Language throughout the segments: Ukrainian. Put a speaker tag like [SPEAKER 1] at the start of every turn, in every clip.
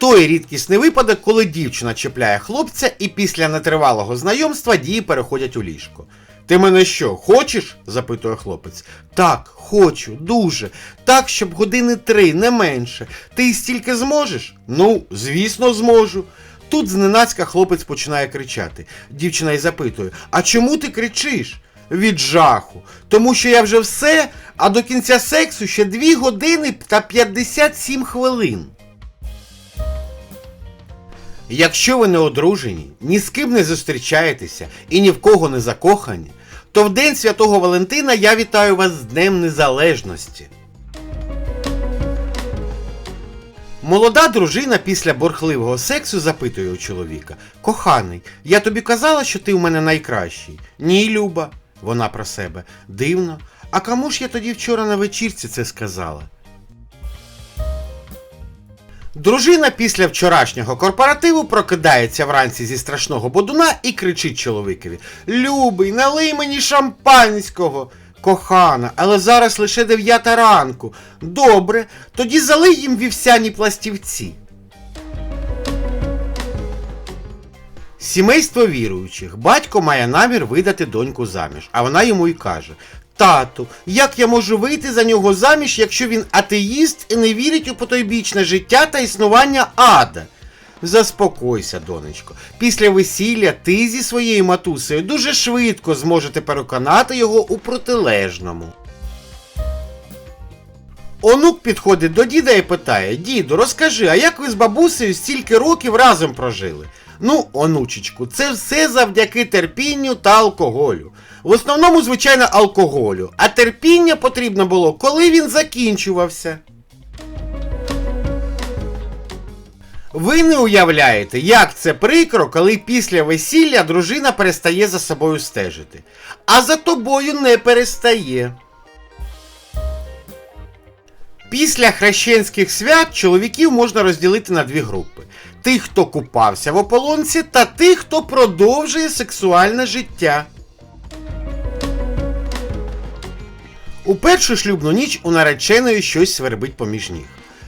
[SPEAKER 1] Той рідкісний випадок, коли дівчина чіпляє хлопця і після нетривалого знайомства дії переходять у ліжко. Ти мене що, хочеш? запитує хлопець. Так, хочу, дуже. Так, щоб години три, не менше. Ти стільки зможеш? Ну, звісно, зможу. Тут зненацька хлопець починає кричати. Дівчина й запитує: А чому ти кричиш? Від жаху. Тому що я вже все, а до кінця сексу ще 2 години та 57 хвилин. Якщо ви не одружені, ні з ким не зустрічаєтеся і ні в кого не закохані, то в День Святого Валентина я вітаю вас з Днем Незалежності. Молода дружина після борхливого сексу запитує у чоловіка: Коханий, я тобі казала, що ти у мене найкращий. Ні, Люба, вона про себе. Дивно. А кому ж я тоді вчора на вечірці це сказала? Дружина після вчорашнього корпоративу прокидається вранці зі страшного бодуна і кричить чоловікові: Любий, налий мені шампанського. Кохана, але зараз лише дев'ята ранку. Добре, тоді залий їм вівсяні пластівці. Сімейство віруючих. Батько має намір видати доньку заміж, а вона йому й каже: Тату, як я можу вийти за нього заміж, якщо він атеїст і не вірить у потойбічне життя та існування ада? Заспокойся, донечко. Після весілля ти зі своєю матусею дуже швидко зможете переконати його у протилежному. Онук підходить до діда і питає: Діду, розкажи, а як ви з бабусею стільки років разом прожили? Ну, онучечку, це все завдяки терпінню та алкоголю. В основному, звичайно, алкоголю. А терпіння потрібно було, коли він закінчувався. Ви не уявляєте, як це прикро, коли після весілля дружина перестає за собою стежити. А за тобою не перестає. Після хрещенських свят чоловіків можна розділити на дві групи: тих, хто купався в ополонці, та тих, хто продовжує сексуальне життя. У першу шлюбну ніч у нареченої щось свербить поміж ніг.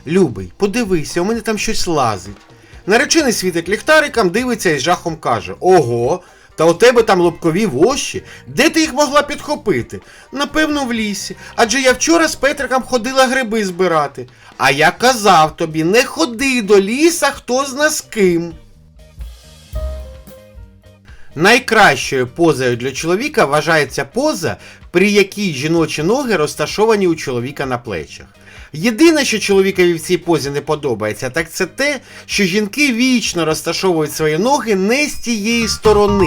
[SPEAKER 1] Любий, подивися, у мене там щось лазить. Наречений світить ліхтариком, дивиться і з жахом каже: Ого, та у тебе там лобкові вощі. Де ти їх могла підхопити? Напевно, в лісі. Адже я вчора з Петриком ходила гриби збирати. А я казав тобі, не ходи до ліса, хто зна з ким. Найкращою позою для чоловіка вважається поза, при якій жіночі ноги розташовані у чоловіка на плечах. Єдине, що чоловікові в цій позі не подобається, так це те, що жінки вічно розташовують свої ноги не з тієї сторони.